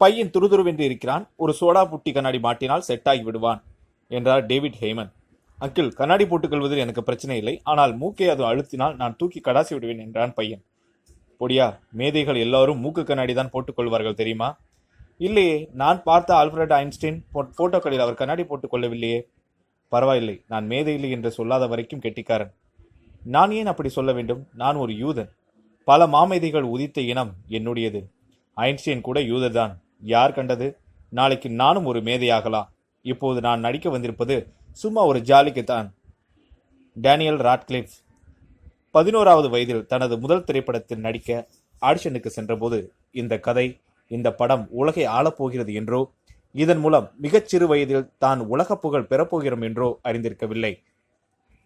பையன் துருதுருவென்று இருக்கிறான். ஒரு சோடா புட்டி கண்ணாடி மாட்டினால் செட் ஆகி விடுவான் என்றார் டேவிட் ஹேமன். அங்கிள் கண்ணாடி போட்டுக்கொள்வதில் எனக்கு பிரச்சனை இல்லை. ஆனால் மூக்கை அது அழுத்தினால் நான் தூக்கி கடாசி விடுவேன் என்றான் பையன். பொடியா மேதைகள் எல்லாரும் மூக்கு கண்ணாடி தான் போட்டுக்கொள்வார்கள் தெரியுமா? இல்லையே நான் பார்த்த ஆல்ஃபிரட் ஐன்ஸ்டைன் போட்டோக்களில் அவர் கண்ணாடி போட்டுக்கொள்ளவில்லையே பரவாயில்லை நான் மேதை இல்லை என்று சொல்லாத வரைக்கும் கெட்டிக்காரன். நான் ஏன் அப்படி சொல்ல வேண்டும்? நான் ஒரு யூதன். பல மாமேதைகள் உதித்த இனம் என்னுடையது. ஐன்ஸ்டைன் கூட யூதர்தான். யார் கண்டது? நாளைக்கு நானும் ஒரு மேதையாகலாம். இப்போது நான் நடிக்க வந்திருப்பது சும்மா ஒரு ஜாலிக்குத்தான் டேனியல் ராட்கிளிஃப். பதினோராவது வயதில் தனது முதல் திரைப்படத்தில் நடிக்க ஆடிஷனுக்கு சென்றபோது இந்த கதை இந்த படம் உலகை ஆளப்போகிறது என்றோ இதன் மூலம் மிகச்சிறு வயதில் தான் உலகப் புகழ் பெறப்போகிறோம் என்றோ அறிந்திருக்கவில்லை.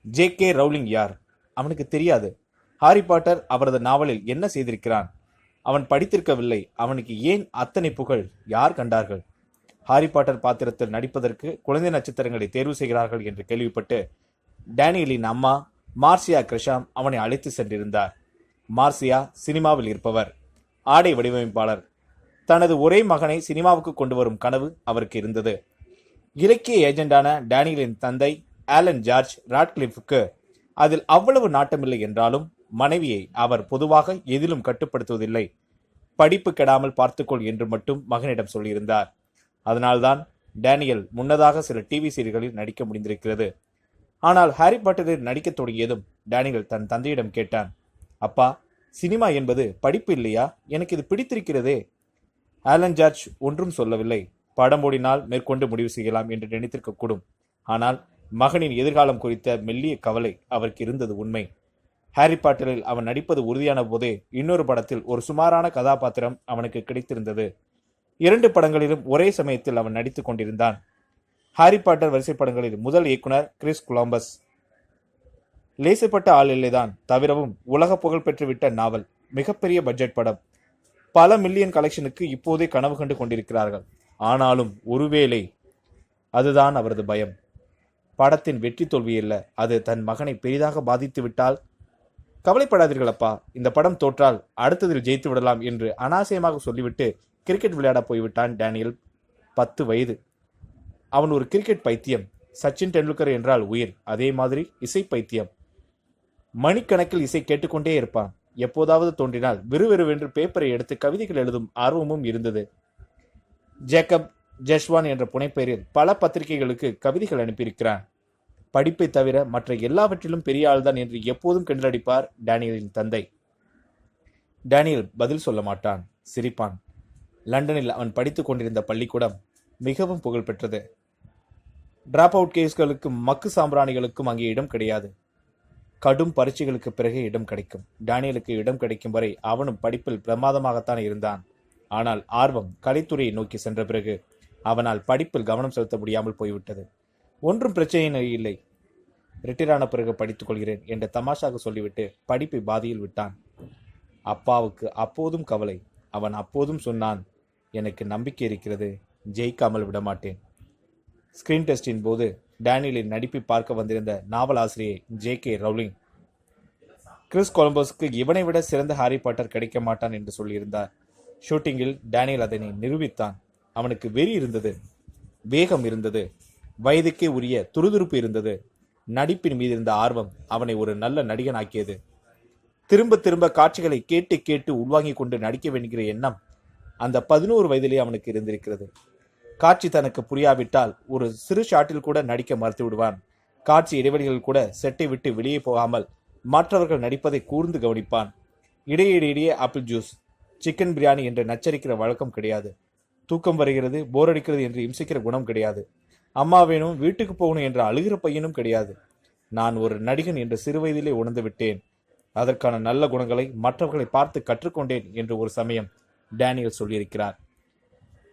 ஜே கே ரவுலிங் யார்? அவனுக்கு தெரியாது. ஹாரி பாட்டர் அவரது நாவலில் என்ன செய்திருக்கிறான்? அவன் படித்திருக்கவில்லை. அவனுக்கு ஏன் அத்தனை புகழ்? யார் கண்டார்கள்? ஹாரி பாட்டர் பாத்திரத்தில் நடிப்பதற்கு குழந்தை நட்சத்திரங்களை தேர்வு செய்கிறார்கள் என்று கேள்விப்பட்டு டேனியலின் அம்மா மார்சியா கிருஷாம் அவனை அழைத்து சென்றிருந்தார். மார்சியா சினிமாவில் இருப்பவர். ஆடை வடிவமைப்பாளர். தனது ஒரே மகனை சினிமாவுக்கு கொண்டு வரும் கனவு அவருக்கு இருந்தது. இலக்கிய ஏஜெண்டான டேனியலின் தந்தை ஆலன் ஜார்ஜ் ராட்கிளிஃபுக்கு அதில் அவ்வளவு நாட்டமில்லை என்றாலும் மனைவியை அவர் பொதுவாக எதிலும் கட்டுப்படுத்துவதில்லை. படிப்பு கெடாமல் பார்த்துக்கொள் என்று மட்டும் மகனிடம் சொல்லியிருந்தார். அதனால்தான் டேனியல் முன்னதாக சில டிவி சீரியல்களில் நடிக்க முடிந்திருக்கிறது. ஆனால் ஹாரி பாட்டரில் நடிக்கத் தொடங்கியதும் டேனியல் தன் தந்தையிடம் கேட்டான் அப்பா சினிமா என்பது படிப்பு இல்லையா? எனக்கு இது பிடித்திருக்கிறதே. ஆலன் ஜார்ஜ் ஒன்றும் சொல்லவில்லை. படம் ஓடினால் மேற்கொண்டு முடிவு செய்யலாம் என்று நினைத்திருக்கக்கூடும். ஆனால் மகனின் எதிர்காலம் குறித்த மெல்லிய கவலை அவருக்கு இருந்தது உண்மை. ஹாரி பாட்டரில் அவன் நடிப்பது உறுதியான போதே இன்னொரு படத்தில் ஒரு சுமாரான கதாபாத்திரம் அவனுக்கு கிடைத்திருந்தது. இரண்டு படங்களிலும் ஒரே சமயத்தில் அவன் நடித்துக் கொண்டிருந்தான். ஹாரி பாட்டர் வரிசை படங்களில் முதல் இயக்குனர் கிறிஸ் கொலம்பஸ். லேசப்பட்ட ஆள் இல்லைதான் தவிரவும் உலக புகழ் பெற்றுவிட்ட நாவல் மிகப்பெரிய பட்ஜெட் படம். பல மில்லியன் கலெக்ஷனுக்கு இப்போதே கனவு கண்டு கொண்டிருக்கிறார்கள். ஆனாலும் ஒருவேளை அதுதான் அவரது பயம். படத்தின் வெற்றி தோல்வியல்ல அது தன் மகனை பெரிதாக பாதித்து விட்டால் கவலைப்படாதீர்கள் அப்பா இந்த படம் தோற்றால் அடுத்ததில் ஜெயித்து விடலாம் என்று அனாசயமாக சொல்லிவிட்டு கிரிக்கெட் விளையாட போய்விட்டான் டேனியல். பத்து வயது. அவன் ஒரு கிரிக்கெட் பைத்தியம். சச்சின் டெண்டுல்கர் என்றால் உயிர். அதே மாதிரி இசை பைத்தியம். மணிக்கணக்கில் இசை கேட்டுக்கொண்டே இருப்பான். எப்போதாவது தோன்றினால் விறுவிறுவென்று பேப்பரை எடுத்து கவிதைகள் எழுதும் ஆர்வமும் இருந்தது. ஜேக்கப் ஜெஷ்வான் என்ற புனைப்பெயரில் பல பத்திரிகைகளுக்கு கவிதைகள் அனுப்பியிருக்கிறான். படிப்பை தவிர மற்ற எல்லாவற்றிலும் பெரிய ஆள்தான் என்று எப்போதும் கிண்டலடிப்பார் டேனியலின் தந்தை. டேனியல் பதில் சொல்ல மாட்டான் சிரிப்பான். லண்டனில் அவன் படித்துக் கொண்டிருந்த பள்ளிக்கூடம் மிகவும் புகழ்பெற்றது டிராப் அவுட் கேஸ்களுக்கும் மக்கு சாம்பிராணிகளுக்கும் அங்கே இடம் கிடையாது. கடும் பரீட்சைகளுக்கு பிறகு இடம் கிடைக்கும். டேனியலுக்கு இடம் கிடைக்கும் வரை அவனும் படிப்பில் பிரமாதமாகத்தான் இருந்தான். ஆனால் ஆர்வம் கலைத்துறையை நோக்கி சென்ற பிறகு அவனால் படிப்பில் கவனம் செலுத்த முடியாமல் போய்விட்டது. ஒன்றும் பிரச்சனை இல்லை. ரிட்டையரான ஆன பிறகு படித்துக் கொள்கிறேன் என்று தமாஷாக சொல்லிவிட்டு படிப்பை பாதியில் விட்டான். அப்பாவுக்கு அப்போதும் கவலை. அவன் அப்போதும் சொன்னான் எனக்கு நம்பிக்கை இருக்கிறது. ஜெயிக்காமல் விடமாட்டேன் ஸ்கிரீன் டெஸ்டின் போது டேனியலின் நடிப்பை பார்க்க வந்திருந்த நாவலாசிரியை ஜே கே ரவுலிங் கிறிஸ் கொலம்பஸ்க்கு இவனை விட சிறந்த ஹாரி பாட்டர் கிடைக்க மாட்டான் என்று சொல்லியிருந்தார். ஷூட்டிங்கில் டேனியல் அதனை நிரூபித்தான். அவனுக்கு வெறி இருந்தது வேகம் இருந்தது. வயதுக்கே உரிய துருதுருப்பு இருந்தது. நடிப்பின் மீது இருந்த ஆர்வம் அவனை ஒரு நல்ல நடிகனாக்கியது. திரும்ப திரும்ப காட்சிகளை கேட்டு கேட்டு உள்வாங்கிக் கொண்டு நடிக்க வேண்டுகிற எண்ணம் அந்த பதினோரு வயதிலே அவனுக்கு இருந்திருக்கிறது. காட்சி தனக்கு புரியாவிட்டால் ஒரு சிறு ஷாட்டில் கூட நடிக்க மறுத்து விடுவான். காட்சி இடைவெளிகள் கூட செட்டை விட்டு வெளியே போகாமல் மற்றவர்கள் நடிப்பதை கூர்ந்து கவனிப்பான். இடையிடையே ஆப்பிள் ஜூஸ் சிக்கன் பிரியாணி என்று நச்சரிக்கிற வழக்கம் கிடையாது. தூக்கம் வருகிறது போர் அடிக்கிறது என்று இம்சிக்கிற குணம் கிடையாது. அம்மா வேணும் வீட்டுக்கு போகணும் என்ற அழுகிற பையனும் கிடையாது. நான் ஒரு நடிகன் என்று சிறுவயதிலே உணர்ந்து விட்டேன். அதற்கான நல்ல குணங்களை மற்றவர்களை பார்த்து கற்றுக்கொண்டேன் என்று ஒரு சமயம் டேனியல் சொல்லியிருக்கிறார்.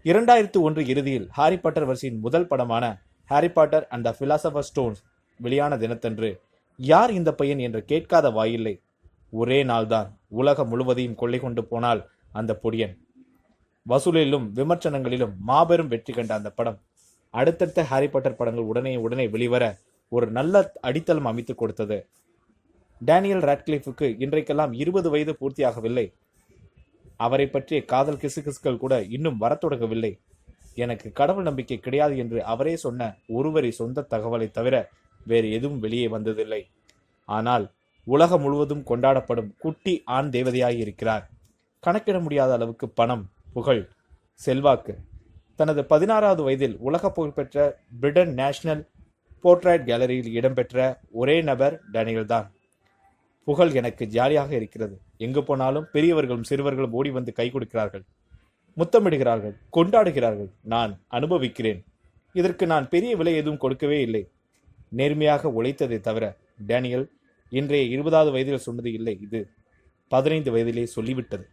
இரண்டாயிரத்து ஒன்று இறுதியில் ஹாரி பாட்டர் வரிசையின் முதல் படமான Harry Potter and the philosopher stones வெளியான தினத்தன்று யார் இந்த பையன் என்று கேட்காத வாயில்லை. ஒரே நாள்தான் உலகம் முழுவதையும் கொள்ளை கொண்டு போனால் அந்த பொடியன். வசூலிலும் விமர்சனங்களிலும் மாபெரும் வெற்றி கண்ட அந்த படம் அடுத்தடுத்த ஹாரி பாட்டர் படங்கள் உடனே உடனே வெளிவர ஒரு நல்ல அடித்தளம் அமைத்துக் கொடுத்தது. டேனியல் ராட்கிளிஃபுக்கு இன்றைக்கெல்லாம் இருபது வயது பூர்த்தியாகவில்லை. அவரை பற்றிய காதல் கிசுகிசுக்கள் கூட இன்னும் வரத் தொடங்கவில்லை. எனக்கு கடவுள் நம்பிக்கை கிடையாது என்று அவரே சொன்ன ஒருவரி சொந்த தகவலை தவிர வேறு எதுவும் வெளியே வந்ததில்லை. ஆனால் உலகம் முழுவதும் கொண்டாடப்படும் குட்டி ஆண் தேவதையாய் இருக்கிறார். கணக்கிட முடியாத அளவுக்கு பணம் புகழ் செல்வாக்கு தனது பதினாறாவது வயதில் உலக புகழ்பெற்ற பிரிட்டன் நேஷனல் போர்ட்ரைட் கேலரியில் இடம்பெற்ற ஒரே நபர் டேனியல் தான். புகழ் எனக்கு ஜாலியாக இருக்கிறது. எங்கு போனாலும் பெரியவர்களும் சிறுவர்களும் ஓடி வந்து கை கொடுக்கிறார்கள். முத்தமிடுகிறார்கள் கொண்டாடுகிறார்கள். நான் அனுபவிக்கிறேன். இதற்கு நான் பெரிய விலை எதுவும் கொடுக்கவே இல்லை. நேர்மையாக உழைத்ததை தவிர டேனியல் இன்றைய இருபதாவது வயதில் சொன்னது இல்லை. இது பதினைந்து வயதிலே சொல்லிவிட்டது.